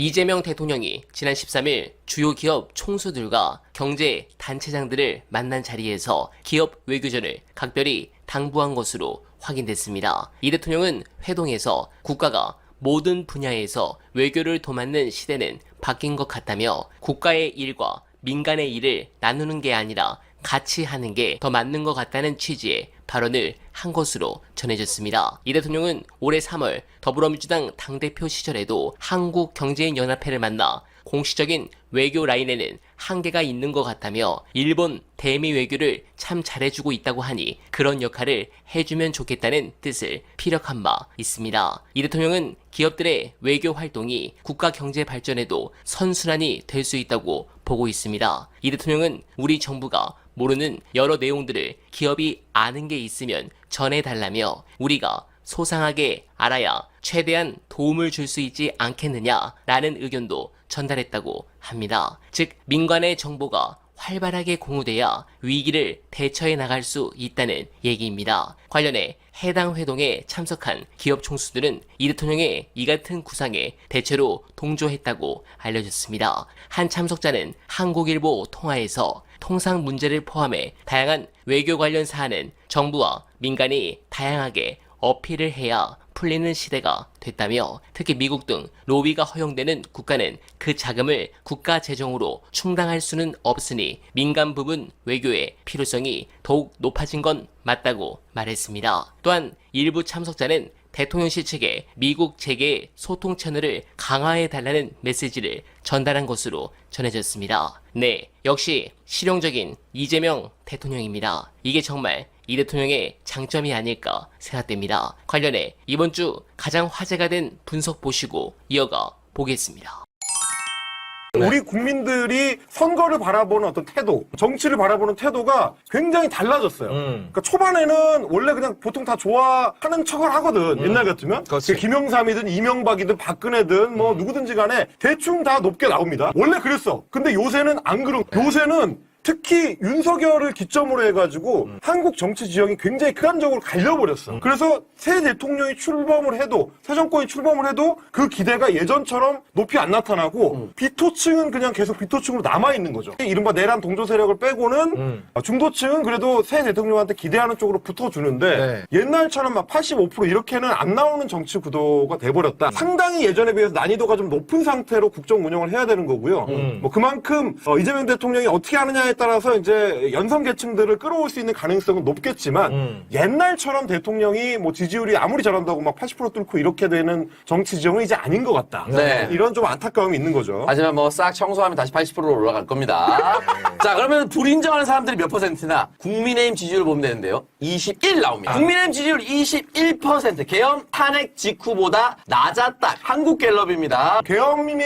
이재명 대통령이 지난 13일 주요 기업 총수들과 경제 단체장들을 만난 자리에서 기업 외교전을 각별히 당부한 것으로 확인됐습니다. 이 대통령은 회동에서 국가가 모든 분야에서 외교를 도맡는 시대는 바뀐 것 같다며 국가의 일과 민간의 일을 나누는 게 아니라 같이 하는 게 더 맞는 것 같다는 취지의 발언을 한 것으로 전해졌습니다. 이 대통령은 올해 3월 더불어민주당 당대표 시절에도 한국경제인연합회를 만나 공식적인 외교 라인에는 한계가 있는 것 같다며 일본 대미 외교를 참 잘해주고 있다고 하니 그런 역할을 해주면 좋겠다는 뜻을 피력한 바 있습니다. 이 대통령은 기업들의 외교 활동이 국가 경제 발전에도 선순환이 될 수 있다고 보고 있습니다. 이 대통령은 우리 정부가 모르는 여러 내용들을 기업이 아는 게 있으면 전해달라며 우리가 소상하게 알아야 최대한 도움을 줄 수 있지 않겠느냐라는 의견도 전달했다고 합니다. 즉, 민간의 정보가 활발하게 공유돼야 위기를 대처해 나갈 수 있다는 얘기입니다. 관련해 해당 회동에 참석한 기업 총수들은 이 대통령의 이 같은 구상에 대체로 동조했다고 알려졌습니다. 한 참석자는 한국일보 통화에서 통상 문제를 포함해 다양한 외교 관련 사안은 정부와 민간이 다양하게 어필을 해야 풀리는 시대가 됐다며 특히 미국 등 로비가 허용되는 국가는 그 자금을 국가 재정으로 충당할 수는 없으니 민간 부분 외교의 필요성이 더욱 높아진 건 맞다고 말했습니다. 또한 일부 참석자는 대통령실 측에 미국 재계 소통 채널을 강화해 달라는 메시지를 전달한 것으로 전해졌습니다. 네, 역시 실용적인 이재명 대통령입니다. 이게 정말 이 대통령의 장점이 아닐까 생각됩니다. 관련해 이번 주 가장 화제가 된 분석 보시고 이어가 보겠습니다. 우리 국민들이 선거를 바라보는 어떤 태도, 정치를 바라보는 태도가 굉장히 달라졌어요. 음. 그러니까 초반에는 원래 그냥 보통 다 좋아하는 척을 하거든. 옛날 같으면. 음. 그렇지. 음. 그게 김영삼이든 이명박이든 박근혜든 뭐 누구든지 간에 대충 다 높게 나옵니다. 원래 그랬어. 근데 요새는 안 그런, 네. 요새는 특히 윤석열을 기점으로 해가지고 음. 한국 정치 지형이 굉장히 극단적으로 갈려버렸어. 그래서 새 대통령이 출범을 해도 새 정권이 출범을 해도 그 기대가 예전처럼 높이 안 나타나고 음. 비토층은 그냥 계속 비토층으로 남아 있는 거죠. 이른바 내란 동조 세력을 빼고는 음. 어, 중도층은 그래도 새 대통령한테 기대하는 쪽으로 붙어주는데 네. 옛날처럼 막 85% 이렇게는 안 나오는 정치 구도가 음. 돼버렸다. 상당히 예전에 비해서 난이도가 좀 높은 상태로 국정 운영을 해야 되는 거고요. 음. 뭐 그만큼 어, 이재명 대통령이 어떻게 하느냐에 따라서 이제 연성 계층들을 끌어올 수 있는 가능성은 높겠지만 음. 옛날처럼 대통령이 뭐 지지율이 아무리 잘한다고 막 80% 뚫고 이렇게 되는 정치 지형은 이제 아닌 것 같다. 네. 이런 좀 안타까움이 있는 거죠. 하지만 뭐 싹 청소하면 다시 80%로 올라갈 겁니다. 자, 그러면 불인정하는 사람들이 몇 퍼센트나 국민의힘 지지율 보면 되는데요. 21 나옵니다. 국민의힘 지지율 21%. 계엄 탄핵 직후보다 낮았다. 한국갤럽입니다. 계엄을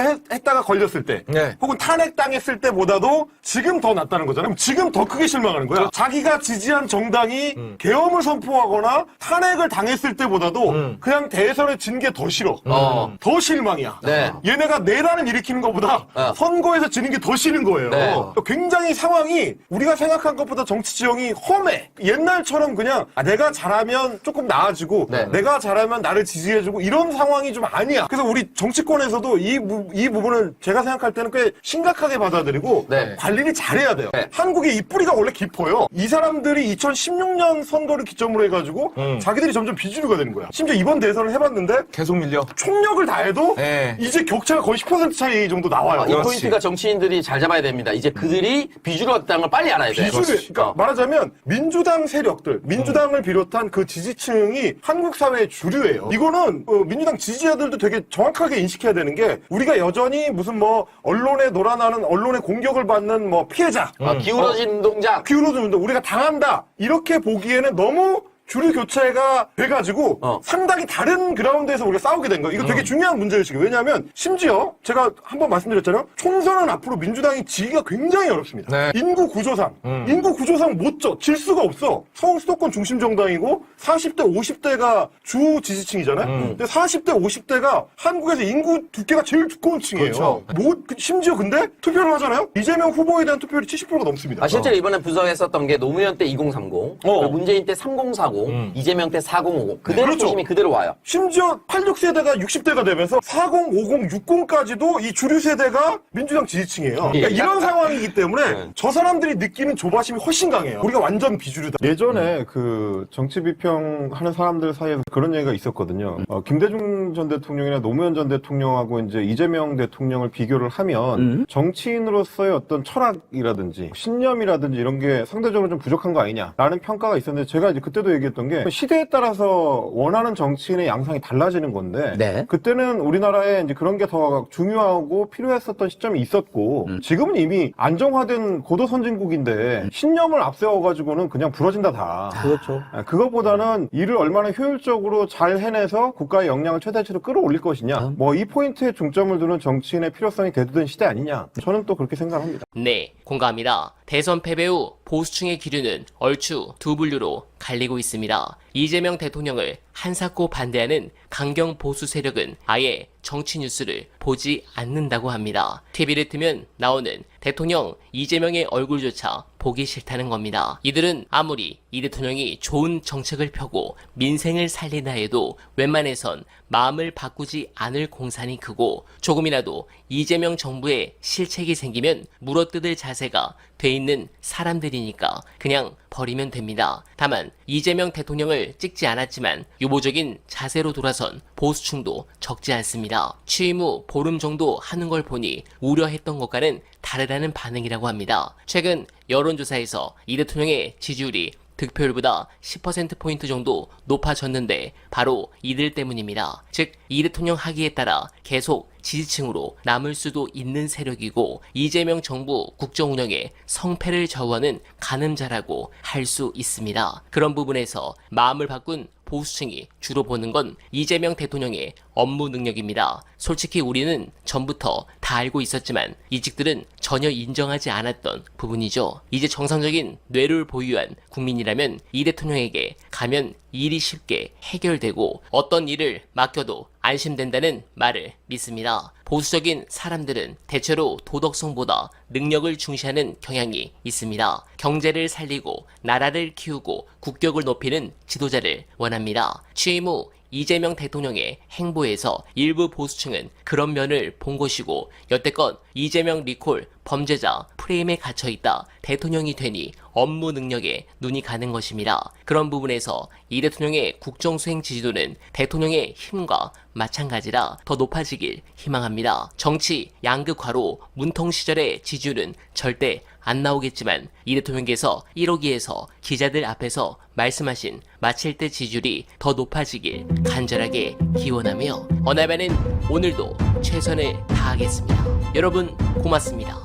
했, 했다가 걸렸을 때, 네. 혹은 탄핵당했을 때보다도 지금 더 낫다는 거잖아요. 그럼 지금 더 크게 실망하는 그렇죠. 거야. 자기가 지지한 정당이 음. 계엄을 선포하거나 탄핵을 당했을 때보다도 음. 그냥 대선에 진 게 더 싫어. 어. 더 실망이야. 네. 얘네가 내란을 일으키는 것보다 어. 선거에서 지는 게 더 싫은 거예요. 네. 굉장히 상황이 우리가 생각한 것보다 정치 지형이 험해. 옛날처럼 그냥 아, 내가 잘하면 조금 나아지고 네. 내가 잘하면 나를 지지해주고 이런 상황이 좀 아니야. 그래서 우리 정치권에서도 이, 부, 이 부분을 제가 생각할 때는 꽤 심각하게 받아들이고 네. 관리 를 잘해야 돼요. 네. 한국의 이 뿌리가 원래 깊어요. 이 사람들이 2016년 선거를 기점으로 해가지고 음. 자기들이 점점 비주류가 되는 거야. 심지어 이번 대선을 해봤는데 계속 밀려. 총력을 다해도 네. 이제 격차가 거의 10% 차이 정도 나와요. 이 그렇지. 포인트가 정치인들이 잘 잡아야 됩니다. 이제 그들이 비주류 확장을 빨리 알아야 돼요. 비주류, 그러니까 어. 말하자면 민주당 세력들, 민주당을 비롯한 그 지지층이 한국 사회의 주류예요. 이거는 어, 민주당 지지자들도 되게 정확하게 인식해야 되는 게 우리가 여전히 무슨 뭐 언론에 놀아나는 언론의 공격을 받는 뭐 피해자, 아, 기울어진 운동장. 기울어지는데 우리가 당한다. 이렇게 보기에는 너무 주류 교체가 돼가지고 어. 상당히 다른 그라운드에서 우리가 싸우게 된 거예요. 이거 되게 중요한 문제의식이에요. 왜냐하면 심지어 제가 한번 말씀드렸잖아요. 총선은 앞으로 민주당이 지기가 굉장히 어렵습니다. 네. 인구 구조상 인구 구조상 못 져. 질 수가 없어. 서울 수도권 중심 정당이고 40대 50대가 주 지지층이잖아요. 근데 40대 50대가 한국에서 인구 두께가 제일 두꺼운 층이에요. 그렇죠. 뭐, 그- 심지어 근데 투표를 하잖아요. 이재명 후보에 대한 투표율이 70%가 넘습니다. 아, 실제로 이번에 분석했었던 게 노무현 때 2030, 그리고 문재인 때 3040, 3040, 이재명 때 4050 그대로 그렇죠. 보시면 그대로 와요. 심지어 86세대가 60대가 되면서 40, 50, 60까지도 이 주류 세대가 민주당 지지층이에요. 그러니까 이런 상황이기 때문에 저 사람들이 느끼는 조바심이 훨씬 강해요. 우리가 완전 비주류다. 예전에 그 정치 비평하는 사람들 사이에서 그런 얘기가 있었거든요. 어, 김대중 전 대통령이나 노무현 전 대통령하고 이제 이재명 대통령을 비교를 하면 정치인으로서의 어떤 철학이라든지 신념이라든지 이런 게 상대적으로 좀 부족한 거 아니냐라는 평가가 있었는데 제가 이제 그때도 얘기 했던 게 시대에 따라서 원하는 정치인의 양상이 달라지는 건데 네. 그때는 우리나라에 이제 그런 게 더 중요하고 필요했었던 시점이 있었고 지금은 이미 안정화된 고도 선진국인데 신념을 앞세워가지고는 그냥 부러진다 다. 그렇죠. 아, 그것보다는 일을 얼마나 효율적으로 잘 해내서 국가의 역량을 최대치로 끌어올릴 것이냐. 뭐이 포인트에 중점을 두는 정치인의 필요성이 대두된 시대 아니냐. 저는 또 그렇게 생각합니다. 네, 공감합니다. 대선 패배 후 보수층의 기류는 얼추 두 분류로 갈리고 있습니다. 이재명 대통령을 한사코 반대하는 강경 보수 세력은 아예 정치 뉴스를 보지 않는다고 합니다. TV를 트면 나오는 대통령 이재명의 얼굴조차 보기 싫다는 겁니다. 이들은 아무리 이 대통령이 좋은 정책을 펴고 민생을 살리나 해도 웬만해선 마음을 바꾸지 않을 공산이 크고 조금이라도 이재명 정부의 실책이 생기면 물어뜯을 자세가 돼 있는 사람들이니까 그냥 버리면 됩니다. 다만 이재명 대통령을 찍지 않았지만 유보적인 자세로 돌아선 보수층도 적지 않습니다. 취임 후 보름 정도 하는 걸 보니 우려했던 것과는 다르다는 반응이라고 합니다. 최근 여론조사에서 이 대통령의 지지율이 득표율보다 10%포인트 정도 높아졌는데 바로 이들 때문입니다. 즉, 이 대통령 하기에 따라 계속 지지층으로 남을 수도 있는 세력이고 이재명 정부 국정 운영에 성패를 좌우하는 가늠자라고 할 수 있습니다. 그런 부분에서 마음을 바꾼 보수층이 주로 보는 건 이재명 대통령의 업무 능력입니다. 솔직히 우리는 전부터 다 알고 있었지만 이직들은 전혀 인정하지 않았던 부분이죠. 이제 정상적인 뇌를 보유한 국민이라면 이 대통령에게 가면 일이 쉽게 해결되고 어떤 일을 맡겨도 안심된다는 말을 믿습니다. 보수적인 사람들은 대체로 도덕성보다 능력을 중시하는 경향이 있습니다. 경제를 살리고 나라를 키우고 국격을 높이는 지도자를 원합니다. 취임 후 이재명 대통령의 행보에서 일부 보수층은 그런 면을 본 것이고 여태껏 이재명 리콜 범죄자 프레임에 갇혀 있다 대통령이 되니 업무 능력에 눈이 가는 것입니다. 그런 부분에서 이 대통령의 국정 수행 지지도는 대통령의 힘과 마찬가지라 더 높아지길 희망합니다. 정치 양극화로 문통 시절의 지지율은 절대 안 나오겠지만 이 대통령께서 1호기에서 기자들 앞에서 말씀하신 마칠 때 지지율이 더 높아지길 간절하게 기원하며 어나바는 오늘도 최선을 다하겠습니다. 여러분 고맙습니다.